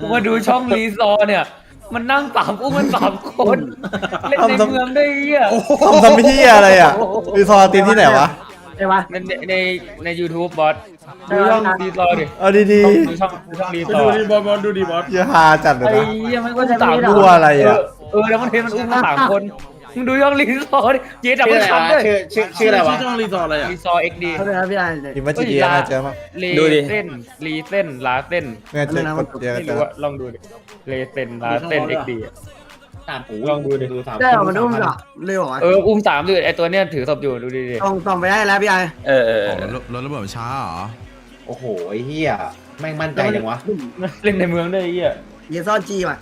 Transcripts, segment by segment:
กูมาดูช่องรีซอร์เนี่ย มันนั่งสามอุ้มมันสามคน เล่นในเมืองได้เหี้ยทำทำไปที่อะไรอะรีซอร์ตีมที่ไหนวะ ใช่ปะในในในใน YouTube บอสดูช่องรีซอร์ดิเอาดีดูช่องดูช่องรีไปซอดูร์ดิบอสบอสดูดิบอสๆเหี้ยฮาจัดเลยไอ้นะเหี้ยมันอุ้มสามกลัวอะไรอะเออแล้วมันเห็นมันอุ้มสามคน มึงดูช่องรีซอร์ดิเจ๊ดับชื่อเบิลอะไรคัวะด้วยชื่อชื่อชื่ออะไรวะช่องรีสอร์ทอะไรอะรีซอร์เอ็กดีเขาเลยครับพี่ไอ้พิมพ์ว่าจีเดียน่าเจอมั้งเลดูดิ เส้นรีเส้นลาเส้นไม่เจอกดเดียวไม่เจรู้อว่าลองดูดิเลเส้นลาเส้นเอ็กดีสามปูลองดูดิสามได้ออกมาดูมันเหรอเร็วเหรอเอออุ้มสามด้วยไอตัวเนี้ยถือศพอยู่ดูดิดิส่งส่งไปได้แล้วพี่ไอ้เออเออเอโอ้อรถรถระเบิดมันช้าเหรอ โอ้โหไอ้เหี้ยแม่งมั่นใจจังวะ เล่นในเมืองได้ไอ้เหี้ย เยซ่อนจีว่ะ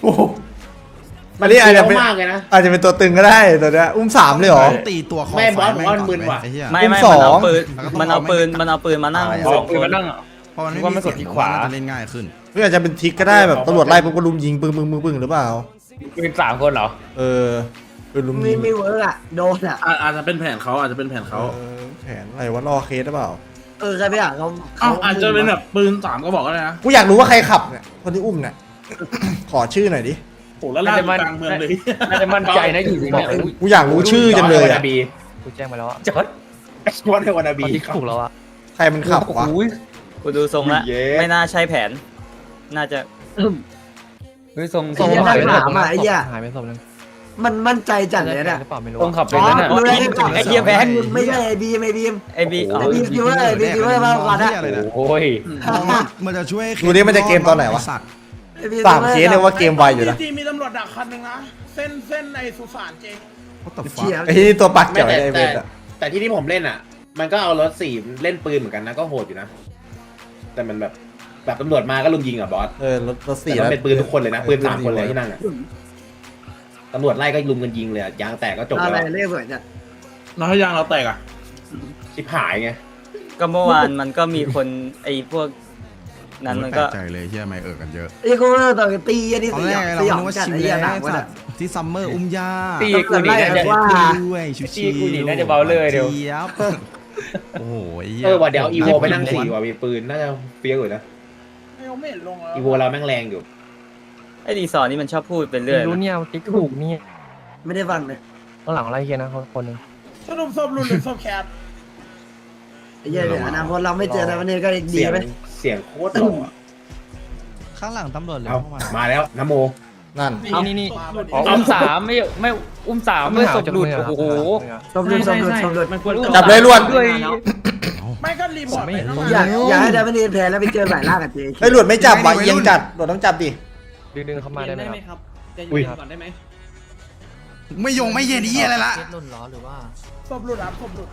โอ้โห อันนี้อาจจะเป็นมากเลยนะอาจจะเป็นตัวตึงก็ได้ตัวเนี้ยอุ้มสามเลยเหรอต้องตีตัวคอไม่ไฟบอสแม่งบอสก่อนมึนไหมว่ะไอ้เหี้ยไม่ไม่สมันองเอาปืนแล้วก็ต้องมันเอาปืนมันเอาปืนมานั่งอะไรอ๋อะอปืนมานั่งอะเพราะมันไม่ว่ามีมันกดที่ขวาน่จะเล่นง่ายขึ้นหรืออาจจะเป็นทิกก็ได้แบบตำรวจไล่ปุ๊บก็ลุมยิงปึ้งปึ้งปึ้งปึ้งหรือเปล่าเป็นสามคนเหรอเออเป็นลุมไม่ยิงไม่เวิร์กอะโดนอะอะอาจจะเป็นแผนเขาอาจจะเป็นแผนเขาเออแผนอะไรวะรอเคสหรือเปล่าเออใช่พี่อะเขาเอ้าอาจจะเป็นแบบปืนสามก็บอกก็ได้นะกูอยากรู้ว่าใครขับเนี่ยคนที่อุ้มเนี่ยขอชื่อหน่อยดิ โอ้แล้วลากอยู่กลางเมืองเลยน่าจะมั่นใจนะอยู่เนี่ยกูอยากรู้ชื่อจังเลยอะบีกูแจ้งมาแล้วอะจอดวอนในวานาตบีอนที่ถูกแล้วอะใครมันขับวะโอ้ยกูดูทรงละเย้ไม่น่าใช่แผน น่าจะเฮ้ยทรงไอ้เหี้ยขันับกเป็นถามอะไอ้เหี้ยหายไปศพนึงมันมั่นใจจัดเลยหเนี่ยรือเปล่าไม่รู้ทรงอะขับเป็อ๋นอแล้วเนี่ยรู้แล้วที่ขับไอ้เหี้ยแบงค์ไม่ใช่ไอ้บีมไอ้บีมไอ้บีอ๋อไอ้บีมคิดว่าไอ้บีมคิดว่ามาก่อนอะเหี้ยอะไรเนี่ยโอ้ยมันจะช่วยดูดิมันจะเกมตอนไหนวะอ้ สัตว์ไอ้บีสามเคสเนี่ยว่าเกมไวอยู่นะจริงๆมีตำรวจดักคันหนึ่งนะ เส้นเส้นในสุสานเจ What the fuck เฉียไอ้ที่ตัวปักไม่เกี่ยวแต่ไอ้เวแต่ทอะแต่ที่ที่ผมเล่นอะ มันก็เอารถสี่เล่นปืนเหมือนกันนะก็โหดอยู่นะ แต่มันแบบแบบตำรวจมาก็ลุมยิงอะบอสเออรถรถแต่สี่มันเป็นปืนทุกคนเลยนะปืนสามคนเลยที่ที่นั่งอะตำรวจไล่ก็ลุมกันยิงเลยอะยางแตกก็จบอะไรแล้วเรียกสวยจัดแล้วถ้ายางเราแตกอะชิบหายไงก็เมื่อวานมันก็มีคนไอ้พวก นั้นมันก็โอ้ยแปลใจเลยเฮียไม่เอ่ยกันเยอะไอ้กูต่อยตีอันนี้ตอนสแรยอกงเราสยองคิดว่าจัดชิวไอ้เหี้ยหนัแล้กวว่ะสัตว์ที่ซัมเมอร์อุ้มยาตีกูหนีน่าจะ ว่า ด้วยชิวตีกูหนีน่าจะเบาเลยเดี๋ยว จี๊บโอ้โหหี้ย เออว่าเดี๋ยวอีโวไปนั่งสี่ว่ะมีปืนน่าจะเฟี้ยวอยู่นะไม่เอาไม่เห็นลงแล้วอีโวเราแม่งแรงอยู่ ไอ้รีสอร์ทนี่มันชอบพูดเป็นเรื่อย ไม่รู้นะเนี่ยติ๊กถูกนี่ไม่ได้ฟังเลยข้างหลังไล่เคียนะคนคนหนึง สรุปศพหลุดหรือศพแคทไอ้เหี้ยเดี๋ยวอนาคตเราไม่เจอนะวันนี้ก็ดีเสียงไหม เสียงโคตรหล่ออะข้างหลังตำรวจเลยเอามาแล้วนโม นั่น นี่นี่นี่หลุดอ๋ออุ้มสามไม่ไม่อุ้มสามไม่ศพหลุดโอ้โหสมดุลสมดุลสมดุลมันควรจับเลยรวดด้วย ไม่ก็รีพอร์ตไปแล้วอยากอยากให้ดับเบิลเนแพ้แล้วไปเจอสายล่ากับเจไอ้ยหลุดไม่จับว่ะเอียงจัดหลุดต้องจับดิ ดึงดึงเข้ามาได้ไหมครับอุ้ยไม่ยงไม่เย็นเฮียอะไรละเคสหล่นล้อหรือว่าศพหลุดครับศพหลุด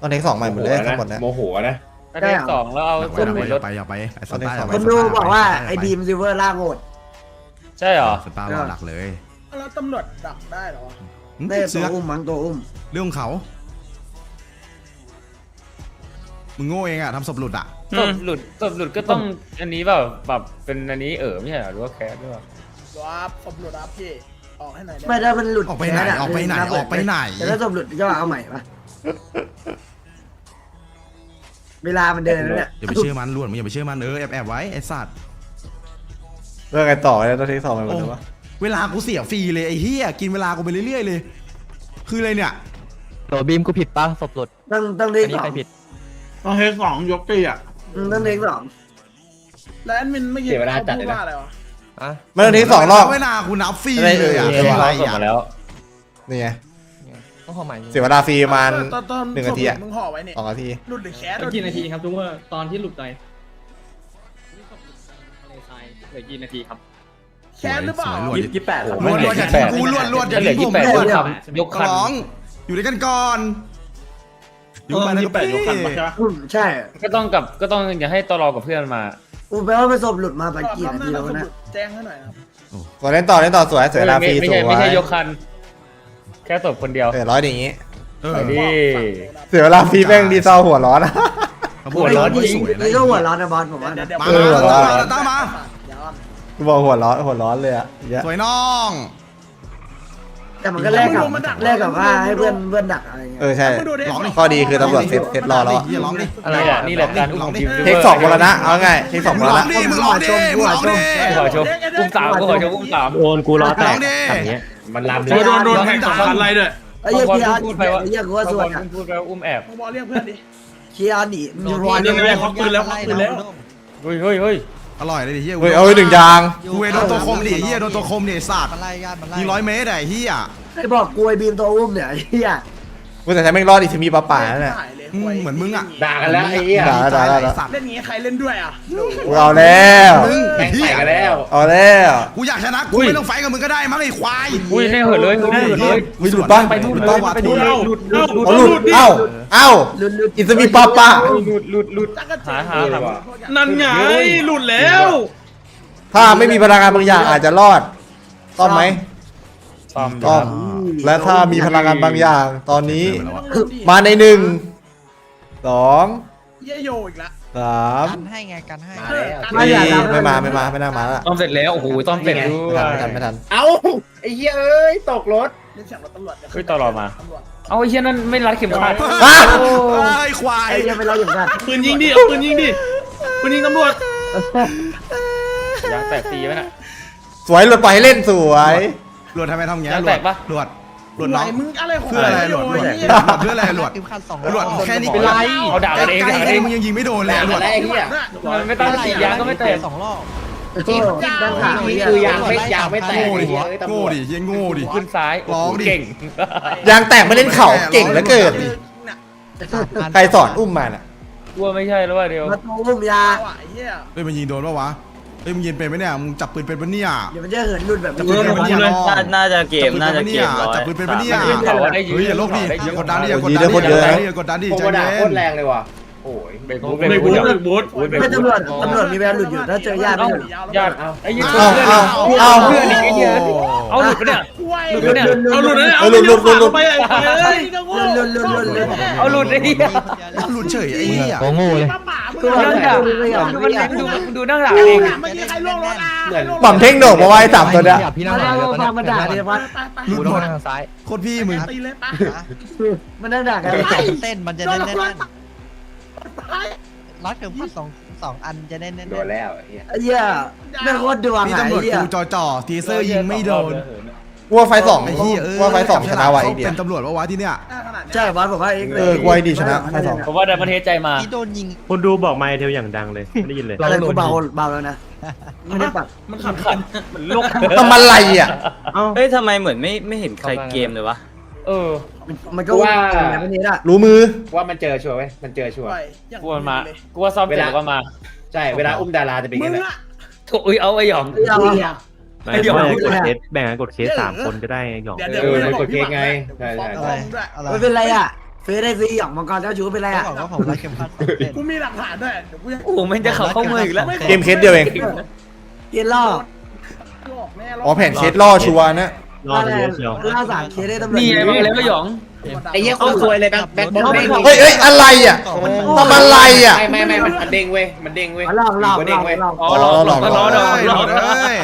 ตอนเทคสองใหม่หมดเลยทั้งหมดนะโมโหนะ ถ้าเทคสองแล้วเอาอย่าส้มไปในอรย่าถไปอย่าไปไอ้สตาร์อย่าไปคนดูบอกว่าไอ้บีมซิลเวอร์ล่าโหด ใช่เหรอ สตาร์รอดักเลยแล้วตำรวจดักได้เหรอวะได้เสืตัวอกอุ้มมั้งตัวอุ้ม เรื่องของเขามึงโง่เองอะทำศพหลุดอะศพหลุดศพหลุดก็ต้องอันนี้เปล่าแบบเป็นอันนี้เออไม่ใช่เหรอหรือว่าแคสด้วยรับศพหลุดครับพี่ออกให้หน่อยได้ไม่ถ้ามันหลุดออกไปไหนแพ้ะออกไปไหนนับออกไปไหนแต่ถ้าจบหลุดก็เอาใหม่ปะ เวลามันเดินแล้วเนี่ยอย่าไปเชื่อมันล้วนมึงอย่าไปเชื่อมันเออแอบแอบไว้ไอ้สัตว์เรื่องไงต่อเนี่ยตอนเทคสองใหม่หมดเลยวะเวลากูเสียฟรีเลยไอ้เหี้ยกินเวลากูไปเรื่อยๆเลย คืออะไรเนี่ยโหลบีมกูผิดปะศพหลุดต้องต้องเลอัขนนี้สอใครงผิด ต้องเฮดสองยกตีอะ อืมต้องเลขสองแล้วแอดมินเมื่อกี้เสียเวลาเขาจัดพูเลยนะดว่าอะไรวะอะไม่ต้องเทคสองรอบเวลากูนับฟรีอะไรเลยอะเออคืออะไรส่งอะมาแล้ว นี่ไง ต้องขอใหม่เสียเวลาฟรีประมาณ ตอนตอนหนึ่งนาทีอะ มึงห่อไว้เนี่ยสองนาทีหลุดหรือแคสกี่นาทีครับทุกคนตอนที่หลุดไปทะเลทรายเหลือกี่นาทีครับแคสหรือเปล่า สวยรวดยี่สิบแปดครับรวดรวดอย่าทิ้งกูรวดรวดอย่าเหลือทิ้งยี่ผมแปดรวดทำยกขคัน ร้อง อยู่ด้วยกันก่อนอยู่มายี่แปดยกคันปะใช่ปะอืมใช่ก็ต้องกับก็ต้องอย่าให้ตลอกับเพื่อนมา อูแปลว่าไปศพหลุดมาไปกี่รอบนาหน้าทีเราแล้วสนะมุดแจ้งให้หน่อยนะครับก่อนเล่นต่อเล่นต่อสวยเสียเวลาฟรีไม่สวใช่ยไม่ใช่ยกคัน แค่ศพคนเดียว เออร้อยอย่างงี้ เออไปดิ เสียเวลาฟรีแม่งดีเซลหัวร้อนอะหัวร้อนนี่สวยนะนี่ก็หัวร้อนนะบอสผมว่านะเดี๋ยวมาเออ มาหัวร้อนมาตามมาเดี๋ยวก่อนกูบอกหัวร้อนหัวร้อนเลยอะเหี้ยอะสวยน้องไแต่มันก็แลกกับแลกกับว่าให้เพื่อนเพื่อนดักอะไรเงี้ยเออใช่มึงดูดิร้องดิข้อดีคือตำรวจเซ็ตเซ็ตรอแล้วอะเฮียร้องดิอะไรอะนี่แหละการอุ้มของทีมเทคสองมรณะเอาไงเทคสองมมึงรร้อณะงดิมึงร้องดิมึงร้องดิกูขอชมอุ้มสามกูขอชมอุ้มสามโอนกูรอแตร้อกงดิอย่างเงี้ย มันลำโดนโดนโดนแข่งสองพันไรด้วยไอ้เหี้ยบอลคีอาร์พูดไปว่าไอ้เหี้ยกูว่าส่วนอะพูดไปว่าอุ้มแอบมึงบอกเรียกเพื่อนดิคีอาร์ดิมีวอนเรียกไม่ได้ควักปืนแล้วควักปืนแล้วเฮ้ยเฮ้ยเฮ้ยอร่อยเลยดิเฮียเฮ้ยเอาไปหนึ่งยาง กูเวโดนตัวคมดิเฮียโดนตัวคมดิไอ้สัตว์ยิงร้อยเมตรไอ้เฮียไอ้บอกกลวยบีมตัวอุ้มเนี่ยไอ้เหี้ย กูแต่ใช้แม่งรอดอีกทีมีปลาป่านั่นแหละถ่ายเลย อืมเหมือนมึงอะด่ากันแล้วไอ้เหี้ยด่าได้ได้ได้สัตว์เล่นงี้ใครเล่นด้วยอะกูเอาแล้ว มึงแม่งเฮีใส่ยกันแล้ว เอาแล้วกูอยากชนะกูไม่ต้องไฟกับมึงก็ได้มั้งไอ้ควายอุ้ยแน่เหินเลยแน่เหินเลยมีหลุดบ้างไปนู่นหลุดเลบ้างยไปนู่นเลยหลุดหลุดหลุดเอาหลุดเอ้าเอ้าลุนลุนอิสมีปลาป่าหลุดหลุดหลุดจักรหาเจ๋หาหา นั่นไงหลุดแล้ว ถ้าไม่มีพลังงานบางอย่างอาจจะรอดต้อมไหมซ่อมต้อมและถ้ามีพลังงานบางอย่างตอนนี้เออมาในหนึ่ง สองเยี่ยโยอีกละ สามให้ไงกันให้ มาแล้วสี่ไม่มาไม่มาไม่น่ามาละซ่อมเสร็จแล้ว โอ้โหซ่อมเสร็จด้วไม่ทันยไม่ทันไม่ทันเอ้าไอ้เหี้ยเอ้ยตกรถ เล่นเสียงรถตำรวจเฮ้ยตลอดมาเอาไอ้เชี่ยนั่นไม่รัดเข็มขัดอะไอ้ควายไอ้เหี้ยไปเล่าอย่างนั้นปืนยิงดิเอาปืนยิงดิปืนยิงตำรวจยางแตกตีไหมน่ะสวยหลุดปล่อยให้เล่นสวย หลวดทำไมทำอย่างเงี้ยยางหลแตวดกปะหลวด หลวดไหนน้อง มึงอะไรของเพื่ออะไรหลวดหลวดเหี้ยเพื่ออะไรหลวดหลวดแค่นี้เป็นไรเอาด่ากันเองใกล้ด่ากันๆเองมึงยังยิงไม่โดนเลยด่าหลกัวนดแล้วไอ้เหี้ยมันไม่ตั้งสียางก็ไม่แตกสองรอบจิ้มจิ้มด้านขาไอ้นี่เหี้ยคือยางไม่ยางไม่แตกโง่ดิไอ้เหี้ยเอ้ยตำรโง่วจดิเฮียโง่ดิขึ้นซ้ายร้องดิเก่งยางแตกไม่เล่นเข่าเก่งเหลือเกินใครสอนอุ้มมาน่ะกลัวไม่ใช่แล้วว่าเดียวมาตัวอุ้มยาเอาอะไอ้เหี้ยเฮ้ยมันยิงโดนปะวะ เฮ้ยมึงยิงเป็นไหมเนี่ยมึงจับปืนเป็นปะเนี่ย เดี๋ยวมันจะเหินหลุดแบบจับนี้ปืนเป็นปะเนี่ยน้องน่าน่าจะเกมน่าจะเกมร้อยจับปืนเป็นปะเนี่ยได้ยินข่าวว่าได้ยินเฮ้ยอย่าโลกดิได้อย่ากดข่ดัวนดิอย่ากดโอ้ดันโหดิเยอะอย่ากดดันดิโคใจตรด่าเย็โคตนรแรงเลยว่ะโอ้ยเบรกบูทเบรกบูทเบรกบูทเบรกไม่บูทตำรวจตำรวจมีแววหลุดอยู่ถ้าเจอญาติไม่หลุดญาติไอ้ยี่เอาเอาเอาเพื่อนอีกไอ้เหี้ยเอาหลุดปะเนี่ยหลุดปะเนี่ยเอาหลุดเลยเอาหลุดหลุดหลุดหลุดไปไอ้เอ้ยก็โง่หลุดหลุดหลุดหลุดเอาหลุดไอ้เหี้ยหลุดเฉยไอ้เหี้ยโง่โง่เลย ป้าป่ามึงตัวนั่นั่งด่าดูมันดูดูนั่งด่าเอเองงเมื่อกี้ใครล่วงรถอะหม่ำเท่งโหนกมาไว้สามตัวเนี้ยพี่นั่งหลังเอาตอนนี้ด่าเลยวัดไปไปหลุดหมดทางซ้ายโคตรพี่มึงตีเลยไปมันนั่งด่ากันเต้นมันจะโดนแน่นรถไปรัดเข็มขัดสองสองอันจะแน่นโดนแล้วไอ้เหี้ยไอ้เหี้ยแม่งโคตรดวงนี่ตำรวจกูจ่อจ่อทีเซอร์ยิงไม่โดน กลัวไฟสองไอ้เหี้ยเออกลัวไฟสองชนะไว้อีกเดีย เป็วนตำรวจปะวะที่เนี่ยใช่วัดบอกว่าเองเลเอยอกลัวไอ้ดีชนะไฟสอง ผมว่าแต่มันเทใจมา ที่โดนยิงคุณดูบอกไมค์เทลอย่างดังเลยไม่ได้ยินเลย อะไรกูเบาเบาแล้วนะไม่ได้ปรับมันขันขันมันลกทำอะไรอะเฮ้ยทำไมเหมือนไม่ไม่เห็นใครเกมเลยวะ เออ มันก็ว่า แบบนี้ละรู้มือ ว่ามันเจอชัวร์เว้ยมันเจอชัวร์ กลัวมันมากลัวซ้อมเสร็จแล้วก็มา ใช่ เวลาอุ้มดาราจะเป็นอมึย่างงนี้แหละอะโถ่ยเอาไอ้หยอง เรา ไม่ไอ้เดี๋ยวไม่พูดกดเลยเคสแบ่งกันกดเคสสามคนก็ได้หยองเดี๋ยวเดี๋ยวเออมันกดเค้กไงใช่ใช่อะไรใช่ อะไรไม่เป็นไรอะเฟซได้ฟรีหยองมังกรเจ้าชู้เป็นไรก็อะบอกว่าผมรัดเข็มขัดสองเส้น กูมีหลักฐานด้วยเดี๋ยวกูจะโอ้โหมันจะเข่าเข้ามืออีกแล้ว เกมเคสเดียวเอง เกียร์ล่อบอกแน่อ๋อแผ่นเคสล่อชัวร์นะ รอล่าดูแรงเชียว ล่าสามเคสได้ตำรวจ นี่ไงมาแล้วก็หยอง ไอ้เหี้ยโคตรซวยเลยแบ็คแบ็คบอลเด้งเฮ้ยเฮ้ยอะไรอะทำอะไรอะ ไม่ไม่ไม่มันเด้งเว้ยมันเด้งเว้ยหลอกหลอกมันหลเด้งอกเว้ยหลอกอ๋อหลอกหลอกหลอกหลอกหลอกเอ้ย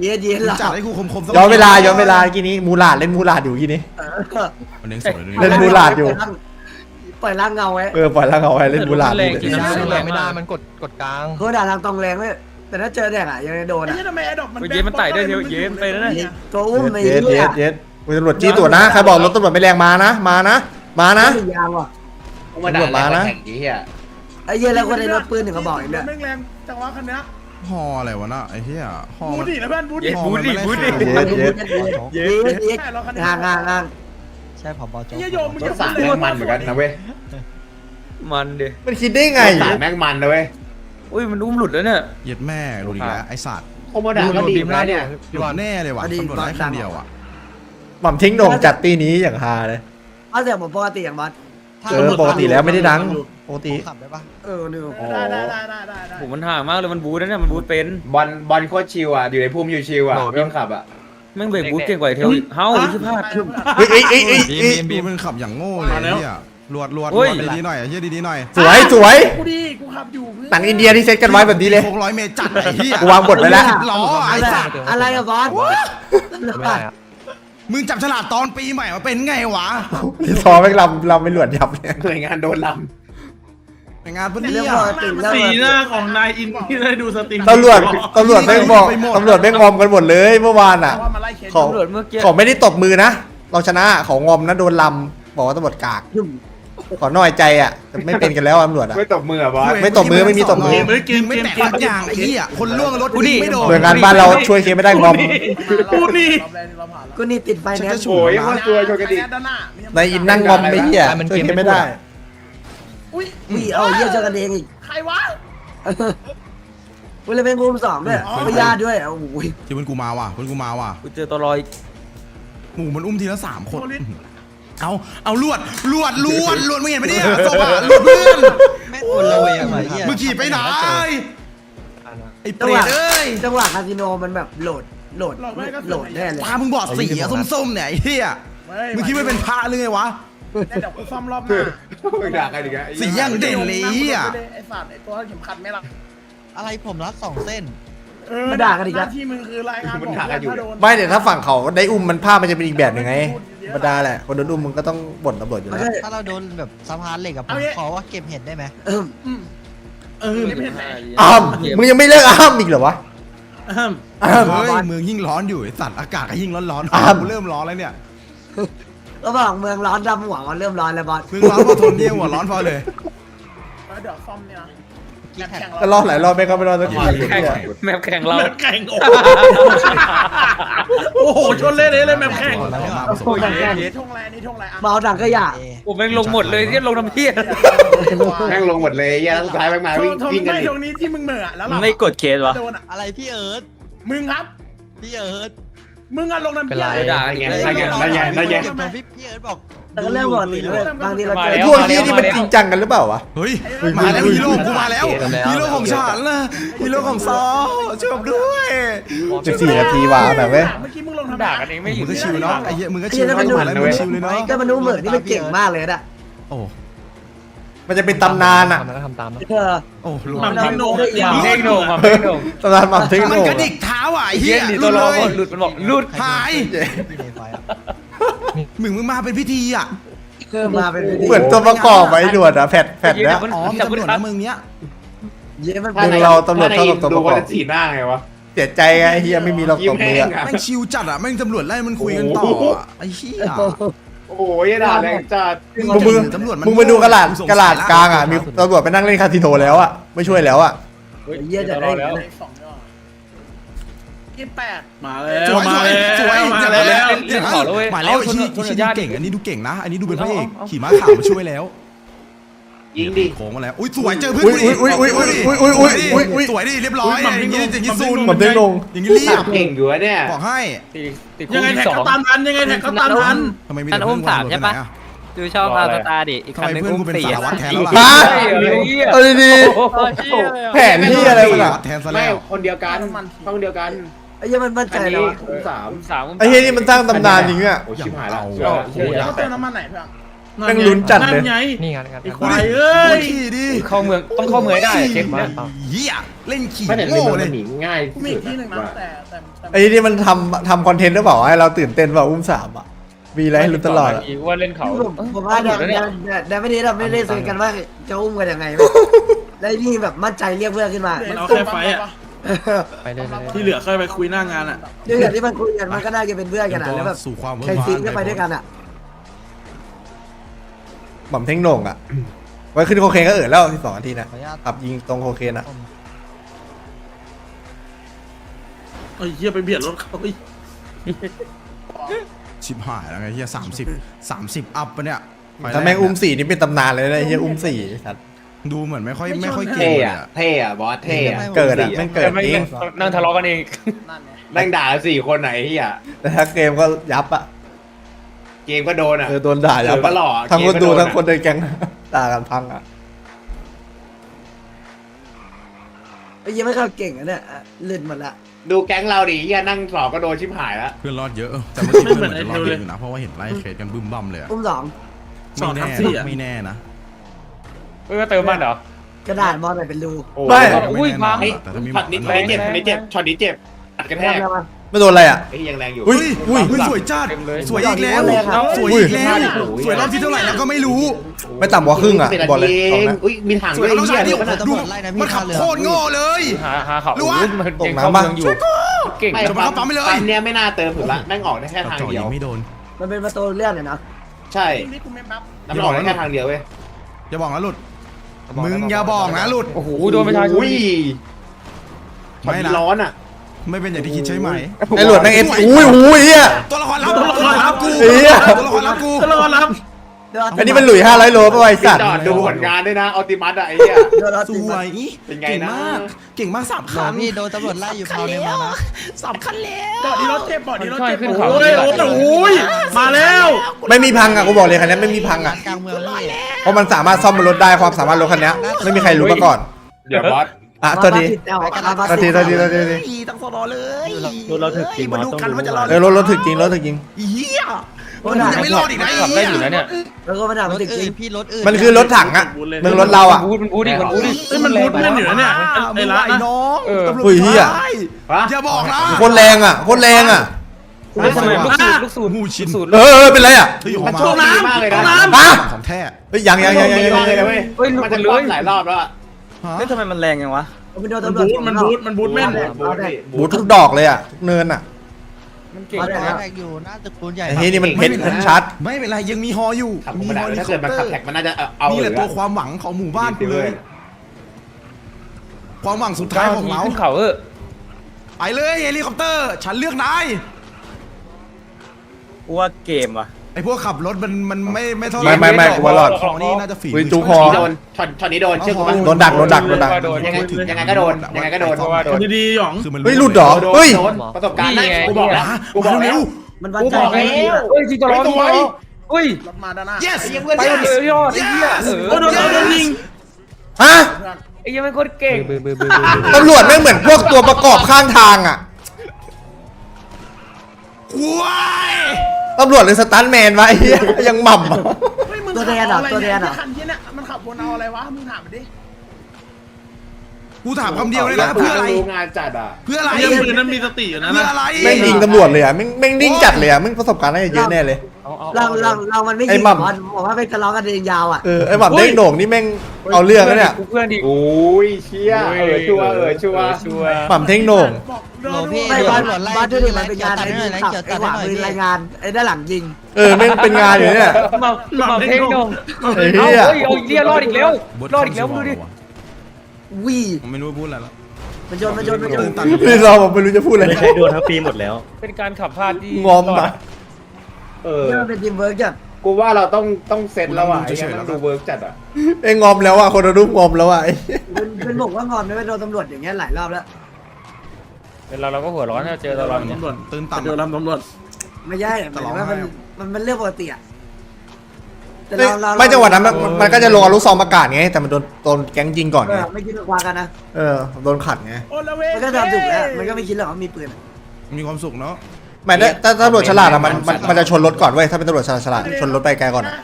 เย็นเย็นหลอกจัดให้กูคมๆสักย้อนเวลาย้อนเวลาเมื่อกี้นี้มูลาดเล่นมูลาดอยู่เมื่อกี้นี้มันเด้งสวยเลยเล่นบูลาดอยู่ปล่อยร่างเงาไว้เออปล่อยแล้วเอาไว้เล่นมูลาดแรงจริงนะสู้เลยไม่ได้มันกดกดกลางเขาด่าทางตรงแรงเลยแต่ถ้าเจอแดกอะยังไงโดนไอ้อะเหี้ยทำไมไอ้ดอกมันเย็นมันไต่ได้เยอะเย็นไปแล้วนะตัวอุ้มไอ้เย็ดเหี้เย็ย ดเย็ดคุณตำรวจจี้ตรวจนะใครบอกรถตำรวจไม่แรงมานะ มานะ มานะยาวอะอุ้มมาด่าตำรวจมานะแข่งไอ้เหี้ยไอ้เหี้ยแล้วคนในรถปืนถึงก็บอกอีกเนี่ยแม่งแรงจังหวะคันนี้ฮออะไรวะน่ะไอ้เหี้ยฮอบูมันดินะเพื่อนบูดิเย็ดบูดดิบูดดิเย็ดเย็ด เย็ดเย็ดห่างห่างห่างใช่ผบโจ๊ไอ้เหี้ยโยมมึงรถสามแม่งมันเหมือนกันนะเว้ยมันดิมันคิดได้ไง รถสามแม่งมันนะเว้ยอุ้ยมันอุ้มหลุดแล้วเนี่ยเหยียดแม่หลุดอีกแล้วไอ้สัตว์โคโมดาก็ดีนะเนี่ยหลุดแน่เลยว่ะตำรวจได้คนเดียวอะ หม่ำทิ้งโหน่งจัดตีนี้อย่างฮาเลย เอาเสียงผมปกติอย่างบอสเจอปกติแล้วไม่ได้ดัง ปกติ ขับได้ปะเออนี่ได้ได้ได้ได้ได้ได้ผมมันห่างมากเลยมันบูทแล้วเนี่ยมันบูทเป็นบอลบอลโคตรชิวอะ อยู่ในภูมิอยู่ชิวอะไม่ต้องขับอะ แม่งเบรกบูทเก่งกว่าไอ้เทลอีกเฮ้าชิพลาดเฮ้ยเอ้ยเอ้ยเอ้ยเอ้ยบีมันขับอย่างโง่เลยไอ้เหี้ยหลวดหลวดหลเฮ้วย ดดีๆหน่อยไอ้เหี้ยดีๆหน่อยสวยสวยกูดีกูขับอยู่เพื่อนหนังอินเดียที่เซตกันไว้แบบนี้เลย หกร้อยเมตรจัดไอ้เหี้ยกูวางบทไว้แล้ว ล้อไอ้สัตว์อะไรอะบอสไม่ได้อะมึงจับฉลากตอนปีใหม่มาเป็นไงวะรีซอแม่งลำลำไม่หลวดยับเลย หน่วยงานโดนลแต่งานปะเรื่เนี่องยปกติเรื่องสีปกหติน้าของนายอินที่ได้ดูสตรีมตำรวจตำรวจแม่งบอกตำรวจแม่งงอมกันหมดเลยเมื่อวานอะว่ามาไล่เคสขอตำรวจเมื่อกี้ ขอไม่ได้ตบมือนะ เราชนะของงอมนะโดนลำบอกว่าตำรวจกาก ขอน้อยใจอะแต่ไม่เป็นกันแล้วตำรวจำอะ ไม่ตบมืออะบอส ไม่ตบมือไม่มีตบมือเกมเกมไม่แตะสักอย่างไอ้เหี้ยคนล่วงรถวิ่งไม่โดนหน่วยงานบ้านเราช่วยเคสไม่ได้งอมกูนี่กูนี่ติดไฟฉันแนนจะซ์ฉุโอ้นยนะว่าตัวชนกันดิด้านหน้าในอินนั่งงอมไม่เหี้ยช่วยเคสไม่ได้ อุ้ยอุ้ยเอาเยี่ยเจอกันเองอีกใครวะกูเลยเป็นภูมิสองด้วยอ๋อพยาติด้วยโอ้โห ที่มันกูมาว่ะมันกูมาว่ะกูเจอตัวลอย หมูมันอุ้มทีละสามคน เอาเอาลวดลวดลวดลวดมึงเห็นไหมเนี่ยสว่านลวดเพื่อนไม่คนละเวงว่ะเหี้ย มึงขี่ไปไหนไอ้เปจังรหวะตเอ้ยจังหวะคาสิโนมันแบบโหลดโหลดโหลดแน่เลยตามึงบอดสีอะส้มๆเนี่ยไอ้เหี้ยมึงคิดว่าเป็นพระหรือไงวะเดี๋ยวกูซ่อมรอบหน้าไม่ด่ากันอีกแล้วสีอย่างเด่นเลยไอ้เหี้ยไอ้สัตว์ไอ้ตัวเข็มขัดไม่รับอะไรผมรัดสองเส้นเออ มาด่ากันอีกหแล้วน้าที่มึงคือรายงานมันด่ากันอยู่ถ้โดนไม่แต่ถ้าฝั่งเขาได้อุ้มมันภาพมันจะเป็นอีกแบบหนึ่งไงธรรมดาแหละคนโดนอุ้มมันก็ต้องบ่นตำรวจอยู่มันแล้วก็ถ้าเราโดนแบบสะพานเหล็กอะผมขอว่าเก็บเห็ดได้ไหมเอออืมเออไม่เห็นไหมอ้ามมึงยังไม่เลิกอ้ามอีกเหรอวะอ้ามอ้าม เฮ้ยเมืองยิ่งร้อนอยู่ไอ้สัตว์อากาศก็ยิ่งร้อนร้อนอ้าว กูเริ่มร้อนแล้วเนี่ยก็บอกเมืองร้อนดำหัวมันเริ่มร้อนแล้วบอสเมืองร้อนพอทนเนี่ยหัวร้อนพอเลยแล้วเดี๋ยวซ่อมเนี่ยนะ กี่แท็กแข่งก็รอบหลายรอบไม่ก็ไม่รอดสักทีแข่งแมปแข่งเราแมปแข่งโอ้โหโอ้โหชนเล่นเลยแมปแข่งร้อนแล้วมาผสมโอ้ยแข่งนี่ทงแรนี่ทงแรอะเมาถังขยะเอโอ้แม่งลงหมดเลยที่ลงน้ำเพี้ยแม่งลงหมดเลยแย่สุดท้ายแม่งมาทวิ่งงทงวิ่งกันไม่อีกทงนี้ที่มึงเหม่อแล้วหลับไม่กดเคสวะโดนอะอะไรพี่เอิร์ธมึงครับพี่เอิร์ธมึงอะลงน้ำเพี้ยด่าไงอีกไงแล้วไงไงไงเก็บตรงพี่พี่เอิร์ธบอก แต่ก็เรื่องปกติเลยบางทีเรามาเจแล้อพวกนี้นี่มันจริงจังกันหรือเปล่าวะ เฮ้ยเฮ้ยมาแล้วเฮ้ยฮีโร่กูมาแล้วฮีโร่ของฉันนะฮีโร่ของซอช่วยผมด้วยสิบสี่นาทีว่ะแบบเว้ย เมื่อกี้มึงลงทำไมด่ากันเองไม่หยุมึดงก็ชิวเนาะไอ้เหี้ยมึงก็ชิวเนาะมาแล้วมึงชิวเลยเนาะก็มันดูเหมือนนี่มันเก่งมากเลยนะโอ้มันจะเป็นตำนานอะเออ โอ้ลงหม่ำเทคโนหม่ำเทคโนหม่ำเทคโนตำนานมัมเทคโนมันกระดิกเท้าอะไอ้เฮีเหี้ยยหนีหลุตัวดรอเลยหลุดมันบอกหลุดหาย พี่ในไฟอะมึงมึงมาเป็นพิธีอะ เพิ่มมาเป็นเหมือนตัวประกอบไว้หนวดอะแผดแผดแล้วอ๋อมีตำรวจนะมึงเนี้ยเย้มันมึงเราตำรวจเท่ากับตัวประกอบดูว่าจะฉีดหน้าไงวะ เสียใจไงเฮียไม่มีเราตบมืออะแม่งชิวจัดอะแม่งตำรวจไล่มันคุยกันต่ออะไอ้เหี้ยโอ้ยด่าแรงจัดมึงมึงตำรวจมันมึงไปดูกระดาษสงสัยกระดาษกลางอะมีตำรวจไปนั่งเล่นคาสิโนแล้วอะไม่ช่วยแล้วอะเย้จะได้แล้วเลขสอง ยอดยี่แปดมาแล้วสวยมาสวยแล้วสวยมาแล้วเดี๋ยวนะมาแล้วไอ้ชี้ไอ้ชี้นี่เก่งอันนี้ดูเก่งนะ อันนี้ดูเป็นพระเอกขี่ม้าขาวมาช่วยแล้วยิงดิ โค้งมาแล้วอุ้ยสวยเจอเพื่อนอุ้ยกูดิอุ้ยอุ้ยอุ้ยอุ้ยอุ้ยอุ้ยอุ้ยอุ้ยสวยดิเรียบร้อยอย่างงี้อย่างงี้ซูนหม่ำเทคโนอย่างงี้เรียสับบเก่งอยู่อะเนี่ย บอกให้ติดติดยังไงที่แท็กสอง ก็ตามทันยังไงแท็กก็ตามทันทำไมมีแต่เพื่อนกูโดนไปไหนอะ ดูช่องพาสตาร์ดิ อีกทำคันไมนึงเพื่อนอุ้กูมเป็นสี่สารวัตรแทนฮะแล้วล่ะเฮียเอาดีโอ้ยเชี่ยเลยๆแผนที่อะไรมันอะแทนซะไม่แล้วคนเดียวกันห้องเดียวกันไอ้เย้มันมั่นใจอันแล้วนี้อะคุณสามสามไอ้เฮียนี่มันสร้างตำนานจริงอะโอ้ชิบหายแล้วเชื่อเขาเติมน้ำมันไหนเพื่อนแม่งลุ้นจัดเลยนั่นไงนี่ไงกันไอ้ควายเอ้ยขี่ดิเข้าเมืองต้องเข้าเมืองให้ได้เช็คมาเหี้ยเล่นขี่ไม่แต่ในโง่เมืองเลมัยนหนีง่ายกูที่มีสุอีดกที่หนึ่งนะว่าแต่แต่แต่ไอ้นี่มันทำทำคอนเทนต์หรือเปล่าให้เราตื่นเต้นว่าอุ้มสามอะมีอะไรให้ลุ้นตลอดอะอีกว่าเล่นเขาผมผมว่าหเดี๋ลุยวดแล้วเดี๋เนี่ยยวเดี๋ยวไม่ได้เราไม่ได้คุยกันว่าจะอุ้มกันยังไงแล้วนี่แบบมั่นใจเรียกเพื่อนขึ้นมามันเอาแค่ไฟอะ ไปเลยเลยที่เหลือค่อยไปคุยหน้างานอะ ด้วยอย่างที่มันคุยกันมันก็น่าจะเป็นเพื่อนกันอะแล้วแบบสู่ความเวิร์ใครกซีก็ไปด้วยกันอะหม่ำเท่งโหน่งอะ ไว้ขึ้นโคเคนก็เออแล้วที่สองนาทีนะขออนุญาต ขับยิงตรงโคเคนอะ ไอ้เหี้ยไปเบียดรถเขาอีกชิบหายแล้วไงเฮียสามสิบสามสิบอัพปะเนี่ยไปถ้าแม่งอุ้มสี่นี่เป็นตำนานเลยนะไอ้เฮียอุ้มสี่สัตว์ ดูเหมือนไม่ค่อยไม่ค่อยเก่งเท่เลยอะอะเท่อะบอสเท่อะเกิดอะแม่งเกิดไม่เองนั่งทะเลาะกันเองนั่นไงแม่งด่าสี่คนไหนที่อะแต่ถ้าเกมก็ยับอะเกมก็โดนอะเออโดนด่ายับเออก็หล่อทั้งคนดูเกมก็โดนอะ ทั้งคนในแก๊งด่ากันพังอะไอ้เย้ไม่เข้าเก่งอะเนี่ยลื่นหมดละดูแก๊งเราดิเฮียนั่งสอบก็โดนชิบหายแล้วเพื่อนรอดเยอะแต่เมื่อกี้เพื่อนเหมือนจะรอดเยอะอยู่นะเพราะว่าเห็นไล่เคสกันบึ้มบั่มเลยอะอุ้มสองไม่แน่นะไม่แน่นะ เอ้ยก็เติมมันเหรอกระดาษมอไหนเป็นรูโอ้ไม่ อุ้ยพังแต่ถ้ามีช็อตนี้ช็อตนี้เจ็บช็อตนี้เจ็บช็อตนี้เจ็บอัดกระแทกแล้วมัน ไม่โดนอะไรอะไอ้ยังแรงอยู่ อุ้ยอุ้ยเฮ้ยสวยจัด เต็มเลย สวยอีกแล้วสวยครับ สวยอีกแล้วสวยรอบที่เท่าไหร่แล้วก็ไม่รู้ ไม่ต่ำกว่าครึ่งอะเป็นนาบอกเลยทีสองเองนะ อุ้ยมีถังสวด้วยยแล้วไอ้น้องเหี้ชายยเดี๋ดิยวก็นะตำรวจไล่นะพี่มันขับท่าเรือโคตรโง่เลย หาหาเขารู้วะอุ้ยมันตกยังน้ำเข้าปะเมืองอยู่เก่งไม่เดี๋ยวมันก็ปั๊มไปเลย ปั๊มเนี้ยไม่น่าเติมถูกละแม่งออกได้แค่ทางเจาะเดียิยวงไม่โดนมันเป็นประตูเลื่อนเลยนะใช่นี่กูไม่บัฟน้ำมันออกได้แค่ทางเดียวเว้ยอย่าบอกนะหลุด มึงอย่าบอกนะหลุด โอ้โหโดนประชาชนอุ้ยไม่ไม่นะ ร้อนอะ ไม่เป็นอย่างที่คิดใช่ไหม ไอ้หลวดแม่งเอฟอุ้ยอุ้ยเฮียตัวละครลับตัวละครลับกูเหี้ย ตัวละครลับกู ตลอดรับ อันนี้มันหลุยห้าร้อยโลป่ะไอ้สัตว์ จอดดูผลงานด้วยนะอัลติมัสอะไอ้เหี้ยเดี๋ยวเราสติดวมายเป็นไงเก่งนะมาก เก่งมากสามหลคัวงนพี่โดนตำรวจไล่อยู่พาวเลยมานะสามคันแล้วบอดดีรถเจ็บบอดดีรถเจ็บขึ้นเขาโอ้ยโอ้ยโอ้ยมาแล้วไม่มีพังอะกูบอกเลยคันนี้ไม่มีพังอะ กลางเมืองพี่เพราะมันสามารถซ่อมรถได้ความสามารถรถคันนี้ไม่มีใครรู้มาก่อน เดี๋ยวบอสอะตัวดีติดเอามาตัวดีตัวดีตัวดีตัวดีอีตั้งสนอเลยรถเราถึกจริงมาดูกันว่าจะรอดเออรถรถถึกจริงรถถึกจริง เหี้ย โอ้มันด่ายังไม่รอดอีกนะขับได้อยู่นะเนี่ยแล้วก็มาด่ารมันถติดจอื่รินงพี่รถอื่นมันคือรถถังอะเมืองรถเราอะมันบูดมันบูดดิมันบูดดิเอ้ยมันบูทเล่นอยู่นะเนี่ยไอ้ไอ้ละละไอ้นะน้องเออตำรวจอุ้ยเหี้ยได้ฮะอย่าบอกนะโคนแรงอะโคนแรงอะเฮ้ยทำไมลูกสูตรลูกสูตรหูชินลูกสูตรเออเออเป็นไรอะเฮ้ยออกมันมาโชคดีมากเลยนะอะของแท้เฮ้ยยังยังยังยังยังมากเลยนะเว้ยเฮ้ยหลุดมันหมจะดเลป้อมยหลายรอบแล้วอะฮะเฮ้ยทำไมมันแรงยังวะมันโดนมันตำรวจบูทมันบูทมันบูทแม่นบูทดิบูทุกดอกเลยอะทุกเนินอะ มันเก่งรถนะแรกอยู่หน้าตึกปูนใหญ่ไอ้เฮ้ยนี่มันเพชรชัด ไม่เป็นไรยังมีฮออยู่ขับธรมีรมดาฮอลิถ้าคเกิอดปมันเตอขับร์แท็กมันน่าจะเอานี่แหละเลยตัวความหวังของหมู่บ้านกูเลย ความหวังสุดท้ายของเราขึ้นเขาเออไปเลยเฮลิคอปเตอร์ ฉันเลือกนาย กูว่าเกมว่ะ ไอพวกขับรถมันมันไม่ไม่เท่าไหร่ไม่ไม่ไม่กูว่ารอด ของนี่น่าจะฝีอุ้ยมือจูช่วยคอโดนช็อตช็อตนี้โดนเชื่อกูปะโดนดักโดนดักโดนดัก โดนยังไงยังไงก็โดนยังไงก็โดนว่าดีๆหยอง คือมันเฮ้ยหลุดเหรอ โดนเฮ้ย โดนประสบการณ์นะนี่ไงกูบอกแล้วกูบอกแล้ว มันวัดกูใจบอกไม่แล้วดีอะเฮ้ยจริงตัวร้อนไอ้ตัวไว้เฮ้ยรถมาด้านหน้า yes ไอ้เหี้ยเพื่อน ไปหมดเลยยอดไอ้เหี้ยเอโอ้อโดนโดนโดนยิงฮะไอ้เหี้ยังไม่โคตรเก่งบื้อบื้อบื้อบื้อบื้อตำรวจแม่งเหมือนพวกตัวประกอบข้างทางอะ ว้าย ตำรวจหรือสตันแมนวะไอ้เหี้ยยังหม่ำอะเฮ้ยมึงตัวแดนอะตัวแดนอะขับอะไรเยคันที่เนี่ยมันขับวนเอาอะไรวะ มึงถามมันดิ กูถามคำเดียวเลยนะเพื่ออะไรรู้งานจัดอะ เพื่ออะไรไอ้เหี้ยังปืนนั้นมีสติอยู่นะเพื่ออะไร แม่งยิงตำรวจเลยอะแม่งแม่งนิ่งจัดเลยอะแม่งประสบการณ์น่าจะเยอะแน่เลย เอาเอาเราเอาเราเรามันไม่ไอ้ยิงหม่ำบอลบอกว่าเป็นทะเลาะกันเองยาวอะเออไอ้หม่ำเด้งโหน่งนี่แม่งเอาเรื่องแล้วเนี่ยเพื่อนดิโอ้ยเชี่ยเออชัวร์เออชัวร์ชัวร์หม่ำเท่งโหน่งบอกหลวงพี่ไม่โดบอลนตำรวจไล่บอลด้วยดิมันเป็นงานตัดไอ้ให้หน่นี่อยขับเกี่ยวไอ้ตัดขให้วาหน่อยมือพี่รายงานไอ้ด้านหลังยิงเออแม่งเป็นงานอยู่เนี่ยมามาเพ่งนงไอ้เอาเหี้ยเฮ้ยเอาอีเลียรอดอีกแล้วรอดอีกแล้วมึงดูดิวีผมไม่รู้จะพูดอะไรแล้วมันโยนมันโยนมันโยนตื่นตันพี่เราบอกไม่รู้จะพูดอะไรไม่ใช่โดนทั้งปีหมดแล้ว เป็นการขับพลาดที่งอมอะ เออ นี่มันเป็นทีมเวิร์กจัดกูว่าเราต้องต้องเซตแล้วอะไอ้เหี้ยมันดูเวิร์กจัดอะ ไอ้งอมแล้วอะคนรารูปงอมแล้วอะไอ้เป็นเป็นบอกว่างอนไม่เป็นโดนตำรวจอย่างเงี้ยหลายรอบแล้วเวลาเราก็หัวร้อนถ้าเจอตลอดเนี่ย ตำรวจตื่นตันเดี๋ยวรำตำรวจ ไม่ใช่หมายถึงว่ามันจะร้องไห้มันมันเรื่องปกติอะแต่เราเราไม่จังหวะนั้นมันมันก็จะลงเอาลูกซองประกาศไงแต่มันโดนโดนแก๊งยิงก่อนเอไงอไม่คิดว่าควากันนะ เออโดนขัดไง มันก็ทำถูกแล้ว มันก็ไม่คิดหรอกว่ามีปืนอะ มีความสุขเนาะ แม้แต่ถ้าตำรวจฉลาดอะมันมันมันจะชนรถก่อนเว้ยถ้าเป็นตำรวจฉลาดฉลาดชนรถไปไกลก่อนอะ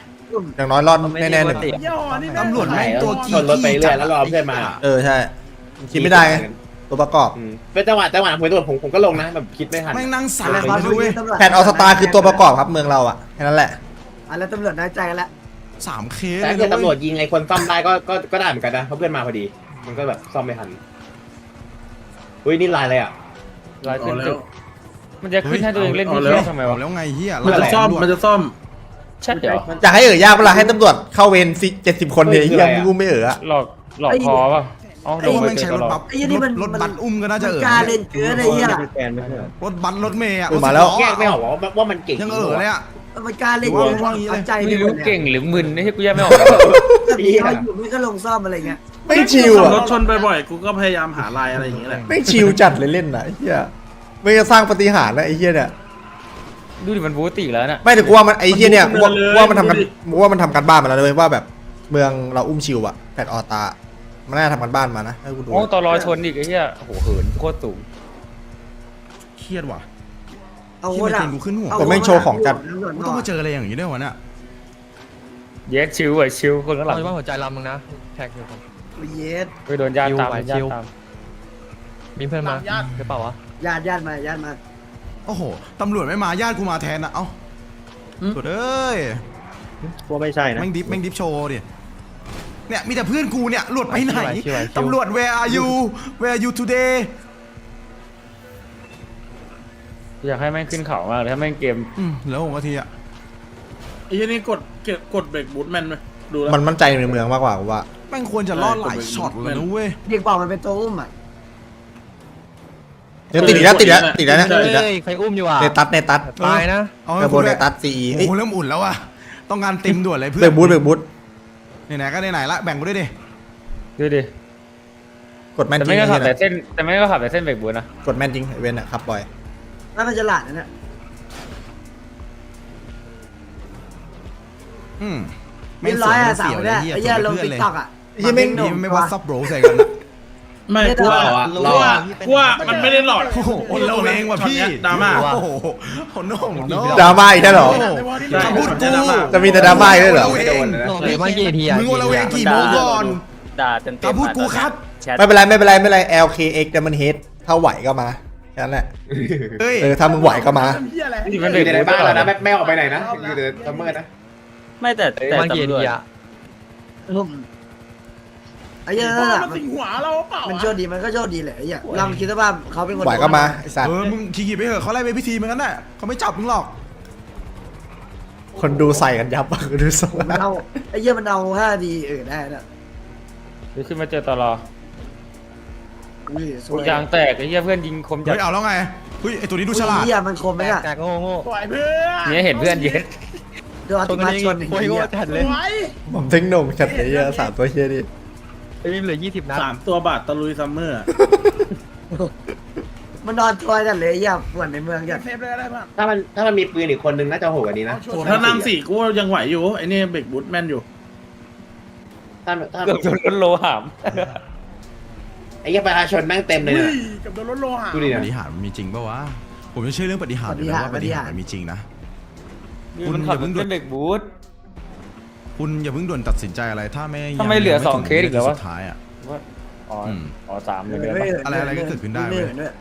อย่างน้อยรอดแน่ๆหนึ่งเยี่ห้อนี่นะตำรวจแม่งตัวชขี้นรถไปเรื่อยแล้วรอเพื่อนมาเออใช่คิดไม่ได้ไงตัวประกอบอืมเป็นจังหวะจังหวะผมตำรวจผมผมก็ลงนะแบบคิดไม่ทัน แม่งนั่งสั่นแต่เลยความนะรู้เว้ยตำรวจแผ่นออสตาคือตัวประกอบครับเมืองเราอะแค่นั้นแหละอะแล้วตำรวจน้อยใจกันแล้วสามเคแต่เลยถ้านะเกิดตำรวเว้จยยิงไอ้คนซ่อมได้ก็ก็ก็ได้เหมือนกันนะเพราะเพื่อนมาพอดี มันก็แบบซ่อมไม่ทันอุ้ยนี่ลายอะไรอะลายเอาเป็นแล้จุวด มันจะขึ้นให้ตัวเองเล่นเอาที่แล้วเที่ยงทำไมบอวะกแล้วไงเฮียมันจะซ่อมมันจะซ่อมใช่เหรออยากให้เอ๋อยากเวลาให้ตำรวจเข้าเวรสิเจ็ดสิบคนเนี่ยเฮียมึงกูไม่เอ๋ออะหลอกหลอกคอป่ะอ๋อลไอ้งไปแม่งเจใช้อรตถลอบัดสไอ้ยี่นี่มันรถบัสอุ้มก็น่าจะเออกล้าเล่นเกินไอ้เหี้ยแฟนไม่ใช่เหรอรถบัสรถเมย์อะเออมาแล้วแยกไม่ออกว่าว่ามันเก่งยังเออเลยอะมันกล้าเล่นเกินเอาใจไม่หมรู้ดนี่ยเก่งหรือมึนนี่กูแยกไม่ออกแต่มีเขาอยู่ไม่ก็ลงซ่อมอะไรเงี้ยไม่งชิวขับอะรถชนบ่อยๆกูก็พยายามหาลายอะไรอย่างเงี้ยแหละไม่งชิวจัดเลยเล่นนะไอ้เฮีย ไม่จะสร้างปฏิหารย์นะไอ้เฮียเนี่ยดูดิมันบูติแล้วน่ะไม่แต่กูว่ามันไอ้เฮียเนี่ยกูว่ากูว่ามันทำกันกูว่ามันทำกันบ้านมาแล้วเลยว่าแบบเมืองเราอุ้มชิวอะแผ่นออตา มันน่าจะทำกันบ้านมานะให้กูดูโอ้ตอรอชนอีกไอ้เหี้ยโอ้โหเหินโคตรสูงเครียดว่ะเอาที่โคมันตรเก่งกูขึ้นหัวผมแม่งโชว์ของจัดกูต้องมาเจออะไรอย่างนี้ด้วยวะเนี่ยเย็ดชิวอะชิวคนข้างหลังเอาว่าหัวใจลำมึงนะแท็กอยู่ผม เย็ดไปโดนญาติตามชิวไหวญาชิติวตามมีเพื่อนมาตามญาติหรือเปล่าวะ ญาติญาติมาญาติมาโอ้โหตำรวจไม่มาญาติกูมาแทนนะเอ้าตำรวจเอ้ยว่าไม่ใช่นะแม่งดิฟแม่งดิฟโชว์ดิเนี่ยมีแต่เพื่อนกูเนี่ยหลวดไปไหนชิวๆชิวๆตำรวจ where are you where are you today อยากให้แม่งขึ้นเขามากเลยถ้าแม่งเกมอืมเหลือหกนาทีอะไอ้ยี่นี่กดเก็บกดเบรกบูทแมนไหมดูแล้วมันมั่นใจในเมืองมากกว่ากูว่าแม่งควรจะรอดหลายช็อตเลยนะเว้ยเด็กบอกมันเป็นตัวอุ้มอะ เดี๋ยวติดอีกแล้วติดแล้วติดแล้วนะติดแล้วเฮ้ยใครอุ้มอยู่อะในตัดในตัดตายนะเอาเทให้อร์โบคุณในแม่ตัดซีโอ้โหเริ่มอุ่นแล้วอะต้องการเต็มด่วนเลยเพื่เบรอนกบูทเบรกบูทไหนๆก็ไหนๆละแบ่งกูด้วยดิดูดิกดแม่นแต่จริไม่งก็ขับนะแต่เส้นแต่ไม่ก็ขับแต่เส้นเบรกบูนนะกดแม่นจริงไอ้เวนอะขับบ่อยน่ามันจะหลาดนะเนี่ยอืมเรียบร้อยอะสาวเลเนี่ยยไอ้เหี้ยลงเพื่อติ๊นกเลยต็อกอะยี่ไม่นี่ไม่ว่าซับโบรใส่กันอะ ไม่ไม่กูได้ว่าเราอะกูเราว่าอะกูว่ามันไม่ได้หลอด โอ้โหคนเราเองว่ะพี่ดราม่า โอ้โหโอ้โหโน้โน้ดราม่าอีกแล้วเหรอโอ้โหใช่คำพูดกูจะมีแต่ดราม่าอีกด้วยเหรอไม่โดนนะเหลือมากี่ทีอะมึงวันละเวงกี่โมงก่อน ด่าเต็มๆคำพูดกูครับ แชท ไม่เป็นไรไม่เป็นไรไม่เป็นไร LKX แต่มันเฮดถ้าไหวก็มาแค่นั้นแหละเฮ้ย เออถ้ามึงไหวก็มาเหี้ยอะไรนี่อมันเบรยู่กในบูบ้านแล้วนะไม่ไม่ออกไปไหนนะอยู่แต่ซัมเมอร์นะ ไม่แต่แต่มากี่ตำรวจทีอะอุ้มไอ้เหี้ยเพราะนั่นว่าแหละมันสิงหัวเราเปล่ามันอะโชคดีมันก็โชคดีแหละไอ้เหี้ยลองคิดว่าเขาเป็นคน ไหวก็มาไอ้สัตเอว์อมึงขี่ๆไปเถอะเขาไล่ไปพิธีเหมือนกันน่ะเขาไม่จับมึงหรอก คนดูใส่กันยับอะคนดูส่งมันเอาไอ้เหี้ยมันเอาห้าดีเออได้นะเดี๋ยวขึ้นมาเจอตลออุ้ยสวยยางแตกไอ้เหี้ยเพื่อนยิงคมจัดเฮ้ยเอาแล้วไงเฮ้ยไอตัวนี้ดูฉลาดไอ้เหี้ยมันคมไหมอะแกโง่โง่สวยเพื่อนเนี่ยเห็นเพื่อนเย็ดเดี๋ยวเอาตรติงมานี้ชนไอ้โอ้ยเหี้โง่ยจัดสเลยวยผมเทคโนงจัดเลยเหี้ยสามตัวเฮียดิ ไอ้นี่เหลือยี่สิบนัดสามตัวบาทตะลุยซัมเมอร์อะมันนอนตัวจัดเลยไอ้เหี้ยปวดในเมืองจัดเซฟเลยก็ได้ป่ะถ้ามันถ้ามันมีปืนอีกคนนึงน่าจะโหดกว่านี้นะโอ้ถ้านั่งสี่กูยังไหวอยู่ไอ้นี่เบรกบูทแมนอยู่ ถ้าถ้าเกือบโดนรถโลหามไอ้เหี้ยประชาชนแม่งเต็มเลยอุ้นะยกับโดนรถโลหะดูดิปนะฏิหารย์มันมีจริงปะวะ ผมจะเชื่อเรื่องปฏิหารย์อยู่แล้วว่าปฏิหารย์มันมีจริงนะคุณมันขับอย่าเพิ่งเส้นเบรกบูท คุณอย่าเพิ่งด่วนตัดสินใจอะไร ถ้าไม่ทำไมเหลือยังสองถึเคสอีกแล้ววะ สุดท้ายอะ ว่าอ๋ออม อ๋อสามเหมือนเดิมเฮ้ยอะไรอะไรก็เกิดขึ้นได้เว้ย ด้วย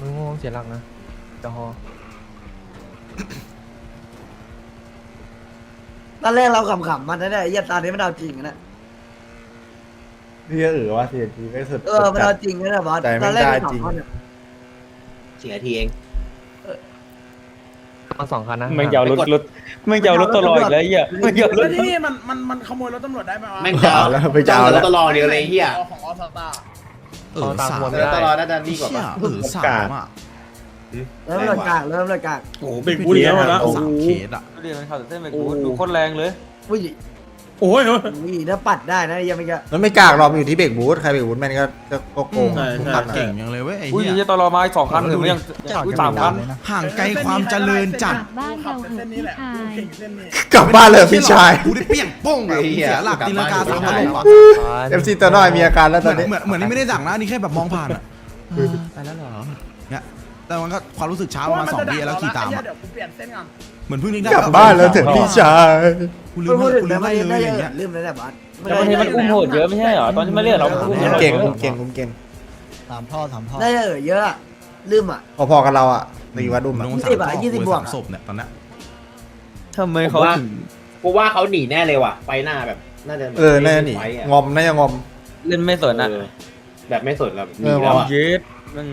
มึงโง่เสียหลักนะจะฮอตอนแรกเราขำๆมันนะเนี่ยไอ้เหี้ยตอนนี้มันเอาจริงนะเฮียเออว่าเทียทีไม่สุดเออมันเอาจริงนะเนี่ยบอสใจไม่ตอนแรกได้มันจริง ขำมันอะสี่นาทีเอง มาสองคันนะมึงจะเอารถรถมึงจะเอารถตลอดอีกแล้วไอ้เหี้ยมึงจะเอารแล้วถที่นี่มันมันมันขโมยรถตำรวจได้ไหมวะแม่งจะเอาแล้วไปจะเอาแล้ว ตลอดเดียวเลยไอ้เหี้ยของออสตาเออสามแต่ตลอดน่าจะนี่กว่าเชี่ยปะ เออสามอะเริ่มเลยกากเริ่มเลยกากโอ้โหเบรกบูทเยอะแล้วโอ้โหสามเคสอะดูดิมันขับแต่เส้นเบรกบูทดูโคตรแรงเลยอุ้ยโอ้ย อุ้ยถ้าปัดได้นะไอ้เหี้ยังไม่ก็มันไม่กล้ากหรอกมันอยู่ที่เบรกบูทใครเบรกบูทแม่นก็ก็ก็โกงใช่ทุกใช่คันเก่อะงยังเลยเว้ย ไอ้อุ้ยเหี้ยเหี้ยตลอดมาอีกสองคันถึงยังอุ้ยสามคันห่างไกลความเจริญจัดบ้านเราเหอะเส้นนี้พี่แหละชายเก่งเส้นนี้กลับบ้านเลยพี่ชายกูได้เปี้ยงโป้งอะกูเสียหลักตีลังกาสามพันลงอะเอฟซีตัวน้อยมีอาการแล้วเหตมืออนนนี้เหมือนเหมือนนี่ไม่ได้ดักนะอันนี่แค่แบบมองผ่านอะเออไปแล้วเหรอเนี่ยแต่มันก็ความรู้สึกช้าประมาณสองวิแล้วขี่ตามเดี๋อะยวกูเปลี่ยนเส้นก่อนเหมือนเพิ่งนึกได้กลับบ้านแล้วเถอะพี่ชายกูลืพูมดพูดให้ถึกูงลืนะมไม่ให้เลได้ยอย่างเงี้ยลืมเลยแหละบอสแต่บางทีมันอุ้มโหดเยอะไม่ใช่เหรอตอนที่มาเรียกเราอุ้มผมเก่งผมเก่งผมเก่ง สามท่อสามท่อได้เออเยอะอะลืมอะ พอๆกับเราอะตีวัดดุมลอะงยี่สาสิมบอะท่อยี่สิบกูบวกสามศพเนี่ยตอนเนี้ยทำไมเขาถึงกูว่าเขาหนีแน่เลยว่ะ ไปหน้าแบบ น่าจะเออน่าจะหนีไฟอะงอมน่าจะงอม เล่นไม่สนอะเออแบบไม่สนแบบหเอนีอแล้วอะเย็ดมัน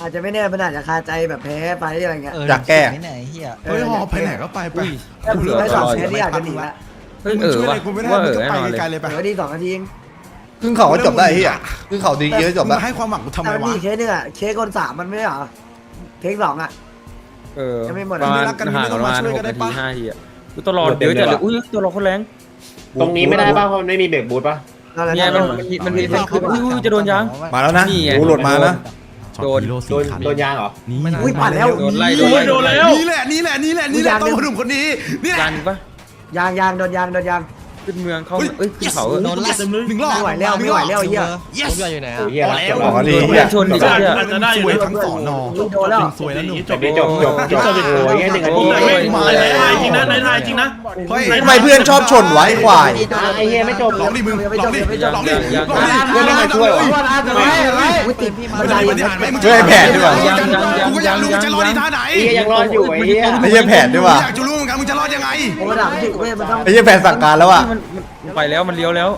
อาจจะไม่แน่มันอาจจะคาใจแบบแพ้ไปอะไรเงี้ย อยากแก้ไหนเฮีย เฮ้ยหอไปไหนก็ไปไปถ้ากูเผื่เลืออกไม่สองสแพ้องที่อาจพัจะนหนีละละเฮ้ยมึงเออช่วยอะว่ะไรกูไม่ได้ว่ามึเองอก็แน่ไปนอนเลยไกลๆเลยไปเดี๋ยวดีสองนาทีครึ่ง เขาก็จบได้ไอ้เฮียครึ่งเขาดีเยอะจบมึแล้วงให้ความหวังกูทำไมแต่มันวะ มีเคสหนึงอะเคสคนสามมันไม่ใช่เหรอเคสสองอะเออยังไม่หมดประมาณรักกันห่างไม่ต้ปองระมามาณช่วยหกักนได้นาทีปะห้าทีอะอุ๊ยตัวรอดเยอะจัดเลยอุ้ยตัวรอดเขาแรงตรงนี้ไม่ได้ป่ะเพราะมันไม่มีเบรกบูทป่ะนั่นแหละเนี่ยมันมันมีมันมีเป็นคืออุ้ยอุ้ยจะโดนยังมาแล้วนะนี่ไงหูหลุดมานะช็อตโดนฮีโร่โดสี่นคันโดนยางเหรอ นี่อุ้ยผ่านแล้วโดนไล่โดโอ้นยโดนแล้วนี่แหละนี่แหละนี่แหละนี่แหละต้องมาหนุ่มคนนี้นี่แหยัละงปะยางยางโดนยางโดนยาง ขึ้นเมืองเข้าเอ้ยขึ้นเขาเออโดนละหนึ่งรอบไม่ไหวแล้วไม่ไหวแล้วไอ้เหี้ย yes ผมอยู่ไหนโอ้อะยเหี้ยพอแล้วรักบอกว่าดีเพื่อนชนอีกแล้วเนี่ย อาจจะได้อสยู่วยนะทั้งสอนอโดนแล้ว สวยแล้วหนุ่มจบดิจบจบจบโอ้ยหนึ่งนาทีแต่ไม่มาในไทยจริงนะในไทยจริงนะเฮ้ยทำไมเพื่อนชอบชนไวะไอ้ควายไอ้เหี้ยไม่จบลองดิมึงลองดิลองดิยังลองดิยังไม่มาช่วยวะอุ้ยติดมันจะมีปฏิหารย์ไหมมึงช่วยแผนดีกว่ากูก็อยากรู้จะรอดที่ท่าไหนไอ้เหี้ยยังรอดอยู่ไอ้เหี้ยไอ้เหี้ยแผนดีกว่าอยากจะรู้เหมือนกันมึ งจะรอดยังไงโอ้ด่ามันติดเว้ยมันต้องไอ้เหี้ยแผนสั่งการแล้วอะมันมันไปแล้วมันเลี้ยวแล้ว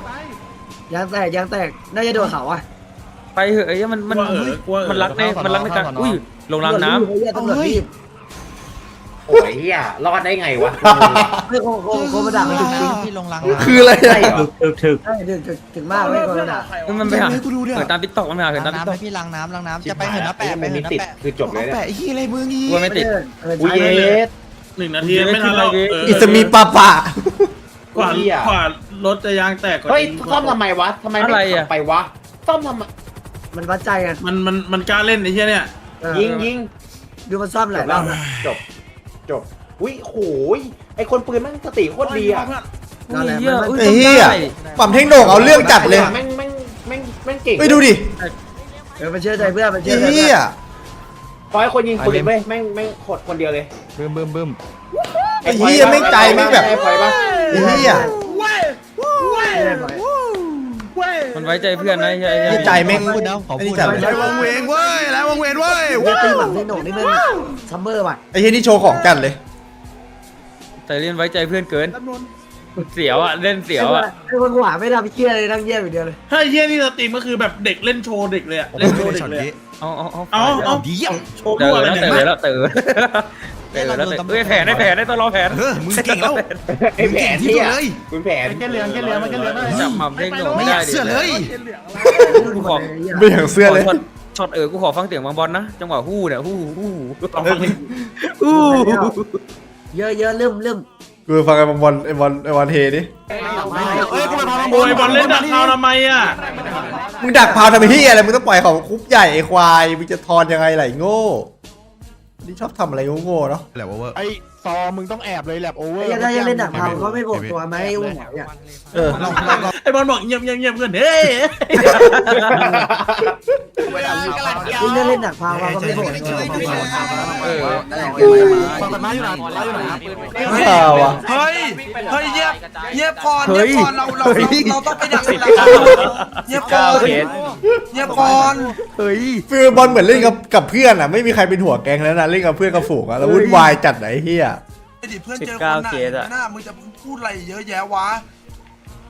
ยางแตกยางแตกน่าจะโดนเขาอะไปเหอะไอ้เหี้ยมันมันกลัวเออกลัวเออ มันรักในมันรักในการอุ้ยลงรางน้ำตำรวจรีบตำรวจรีบโอ้ยเหี้ยรอดได้ไงวะเรื่องโคโคโคมาด่ามันถึงจริงที่ลงรังคืออะไรใช่อะเหรอถึกถึกใช่ถึงถึงมากเลยโคมาด่ามันไปหาให้กูดูดิเหินตามติ๊กต็อกมันไปหาเหินตามติ๊กน้ำต็อกให้พี่ล้างน้ำล้างน้ำจะไปเหินน้าแปะไปมันเหิมีนน้าติดแปะคือจบเลยเนี่ยแปะไอ้เหี้ยอะไรมึงอีกลัวไม่ติดเอออุ้ยใช่เยเลยส หนึ่งนาทีไม่ทันแล้วเอออิสมีปาปะกว่ากว่ารถจะยางแตกกว่าเฮ้ยนี้ซ่อมทำไมวะทำไมไม่ขับไปวะซ่อมทำไมมันวัดใจกันมันมันมันกล้าเล่นไอ้เหี้ยเนี่ยเออยิงยิงดูมันซ่อมหจลายบรแล้อวบนะจบจบอุ้ยโหยไอคนปืนแม่งสติโคตรดีอะนั่นแหละเหี้ยมันอุ้ยไอ้เหี้ยได้ปั๊มเทคโนเอาเรื่องจัดเลยแม่งแม่งแม่งแม่งเก่งไปดูดิเออมันเชื่อใจเพื่อนมันเชื่ไอ้อใจเพื่เหี้อยน พอให้คนยิงปืนเว้ยแม่งแม่งขดคนเดียวเลยบึ้มบึ้มบึ้มไอ้เหี้ยแม่งใจแม่งแบบไอ้พลอยปะไอ้เหี้ยมันไว้ใจเพื่อนนะไอ้เหี้ยไอ้นี่เหี้ยใจแม่งพูดนะขอไอ้พูนี่ดจัดนะเลยแล้ววังเวงเว้ยแล้ววังเวงเว้ยเว้ยตีหมังเทคโนนี่มันซัมเมอร์ว่ะไอ้เหี้ยนี่โชว์ของจัดเลย แต่เล่นไว้ใจเพื่อนเกินเสียวอะเล่นเสียวอะไอ้คนหวานไม่ทำเชี่ยเลยนั่งเยี่ยมอย่างเดียวเลยถ้าไอ้เหี้ยนี่สตรีมก็คือแบบเด็กเล่นโชว์เด็กเลยอะเล่นโชว์เด็กเลยอะ เอาเอาเอาเอาเอาเดี๋ยวโชว์เต๋รั่วออะไรแล้วเนี่ยเต๋อแล้วเต๋อเต๋อแล้วเต๋อเอ้ยแผนได้แผนได้ต้องรอแผน เออมึงเก่งแล้วไอ้แผนที่ที่สุดอะเลยคุณแผนแค่เหลืองแค่เหลืองมันแค่เหลืองจับหม่ำเท่งโหนไม่ไม่อได้ยากดิเสื้อเลยกูขอไม่อย่างเสื้อเลยช็อตช็อตเออกูขอฟังเสียงบางบอลนะจังหวะฮู้เนี่ยฮู้ฮู้ลองฟังดิฮู้เยอะเยอะเริ่มเริ่มกูฟังไอ้บอลไอ้บอลไอ้บอลเทดิโอ้ยบอลเล่นดักเท้าทำไมอะ มึงดักพาวทำไมที่อะไร มึงต้องปล่อยเขาคุบใหญ่ไอ้ควาย มึงจะทอนยังไงไหลโง่ นี่ชอบทำอะไรโง่ๆเนาะแหละว่าเวอร์ไอ้ ซอมึงต้องแอบเลยแลบโอเวอไอ้ร์ยันถ้ายังเล่นหนักพาวเขาไม่บอกตัวไหมอุ้มเนี่ยเออลองลองลองไอ้บอลบอกเงียบเงียบเงียบเพื่อนเฮ้ยยิ่งเล่นหนักพาวเขาก็ไม่บอกตัวเออข่าวอะเฮ้ยเฮ้ยเงียบเงียบก่อนเฮ้ยเราเราเราต้องไปดักเงียบก่เก้าอนเขตเงียบก่อนเฮ้ยฟิลบอลเหมือนเล่นกับกับเพื่อนอะไม่มีใครเป็นหัวแก๊งแล้วนะเล่นกับเพื่อนกับฝูงอะแล้ววุ่นวายจัดไหนเฮีย เพื่อนสิบเจอคเก้านเคสอะน่ะมึงจะพูดอะไรเยอะแยะวะ